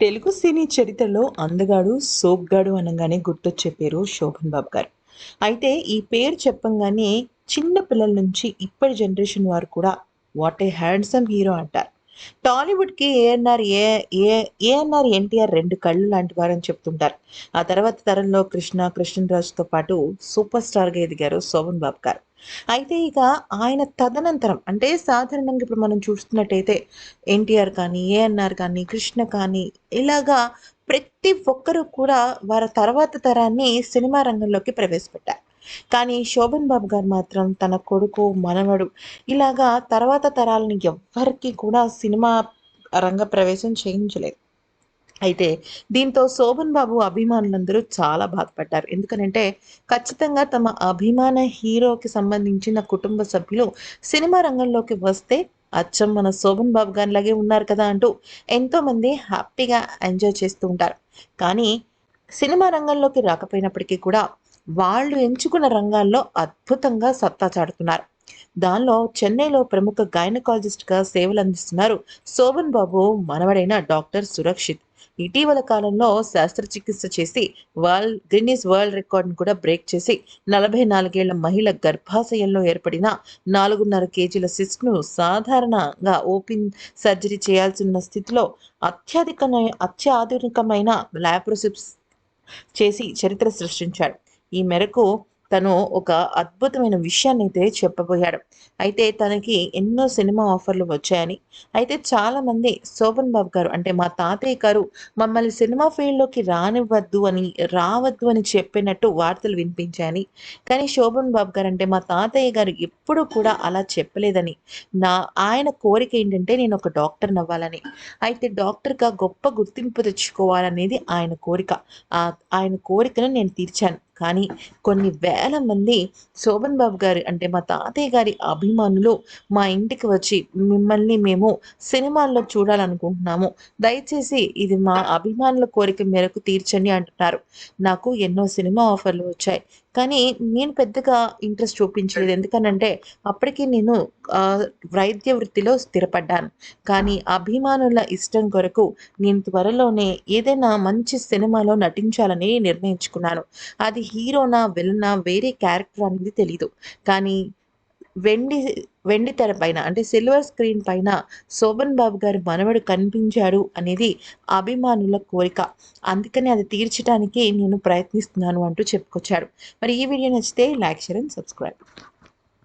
తెలుగు సినీ చరిత్రలో అందగాడు సోగ్గాడు అనగానే గుర్తొచ్చే పేరు శోభన్ బాబు గారు. అయితే ఈ పేరు చెప్పంగానే చిన్న పిల్లల నుంచి ఇప్పటి జనరేషన్ వారు కూడా వాట్ ఏ హ్యాండ్సమ్ హీరో అంటారు టాలీవుడ్కి ఏఎన్ఆర్ ఏ ఏ ఏఎన్ఆర్ ఎన్టీఆర్ రెండు కళ్ళు లాంటి వారని చెప్తుంటారు. ఆ తర్వాత తరంలో కృష్ణ కృష్ణరాజుతో పాటు సూపర్ స్టార్గా ఎదిగారు శోభన్ బాబు గారు. అయితే ఇక ఆయన తదనంతరం అంటే సాధారణంగా ఇప్పుడు మనం చూస్తున్నట్టయితే ఎన్టీఆర్ కానీ ఏఎన్ఆర్ కానీ కృష్ణ కానీ ఇలాగా ప్రతి ఒక్కరూ కూడా వారి తర్వాత తరాన్ని సినిమా రంగంలోకి ప్రవేశపెట్టారు. కానీ శోభన్ బాబు గారు మాత్రం తన కొడుకు మనవడు ఇలాగా తర్వాత తరాలని ఎవ్వరికీ కూడా సినిమా రంగ ప్రవేశం చేయించలేదు. అయితే దీంతో శోభన్ బాబు అభిమానులందరూ చాలా బాధపడ్డారు. ఎందుకనంటే ఖచ్చితంగా తమ అభిమాన హీరోకి సంబంధించిన కుటుంబ సభ్యులు సినిమా రంగంలోకి వస్తే అచ్చం మన శోభన్ బాబు గారిలాగే ఉన్నారు కదా అంటూ ఎంతోమంది హ్యాపీగా ఎంజాయ్ చేస్తూ ఉంటారు. కానీ సినిమా రంగంలోకి రాకపోయినప్పటికీ కూడా వాళ్ళు ఎంచుకున్న రంగాల్లో అద్భుతంగా సత్తా చాటుతున్నారు. దానిలో చెన్నైలో ప్రముఖ గైనకాలజిస్ట్గా సేవలు అందిస్తున్నారు శోభన్ బాబు మనవడైన డాక్టర్ సురక్షిత్. ఇటీవల కాలంలో శస్త్రచికిత్స చేసి వరల్డ్ గిన్నీస్ వరల్డ్ రికార్డ్ను కూడా బ్రేక్ చేసి నలభై నాలుగేళ్ళ మహిళ గర్భాశయంలో ఏర్పడిన నాలుగున్నర కేజీల సిస్ట్ను సాధారణంగా ఓపెన్ సర్జరీ చేయాల్సి ఉన్న స్థితిలో అత్యధిక అత్యాధునికమైన ల్యాప్రోసిప్స్ చేసి చరిత్ర సృష్టించాడు. ఈ మేరకు తను ఒక అద్భుతమైన విషయాన్ని అయితే చెప్పబోయాడు. అయితే తనకి ఎన్నో సినిమా ఆఫర్లు వచ్చాయని. అయితే చాలామంది శోభన్ బాబు గారు అంటే మా తాతయ్య గారు మమ్మల్ని సినిమా ఫీల్డ్లోకి రానివ్వద్దు అని రావద్దు అని చెప్పినట్టు వార్తలు వినిపించాయని. కానీ శోభన్ బాబు గారు అంటే మా తాతయ్య గారు ఎప్పుడూ కూడా అలా చెప్పలేదని. నా ఆయన కోరిక ఏంటంటే నేను ఒక డాక్టర్ అవ్వాలని అయితే డాక్టర్గా గొప్ప గుర్తింపు తెచ్చుకోవాలనేది ఆయన కోరిక. ఆయన కోరికను నేను తీర్చాను. కానీ కొన్ని వేల మంది శోభన్ బాబు గారి అంటే మా తాతయ్య గారి అభిమానులు మా ఇంటికి వచ్చి మిమ్మల్ని మేము సినిమాల్లో చూడాలనుకుంటున్నాము. దయచేసి ఇది మా అభిమానుల కోరిక మేరకు తీర్చండి అంటున్నారు. నాకు ఎన్నో సినిమా ఆఫర్లు వచ్చాయి. కానీ నేను పెద్దగా ఇంట్రెస్ట్ చూపించలేదు. ఎందుకనంటే అప్పటికి నేను వైద్య వృత్తిలో స్థిరపడ్డాను. కానీ అభిమానుల ఇష్టం కొరకు నేను త్వరలోనే ఏదైనా మంచి సినిమాలో నటించాలని నిర్ణయించుకున్నాను. అది హీరోనా విలనా వేరే క్యారెక్టర్ అనేది తెలీదు. కానీ వెండి వెండి తెర పైన అంటే సిల్వర్ స్క్రీన్ పైన శోభన్ బాబు గారి మనవడు కనిపించాడు అనేది అభిమానుల కోరిక. అందుకని అది తీర్చడానికి నేను ప్రయత్నిస్తున్నాను అంటూ చెప్పుకొచ్చాడు మరి ఈ వీడియో నచ్చితే లైక్ షేర్ అండ్ సబ్స్క్రైబ్.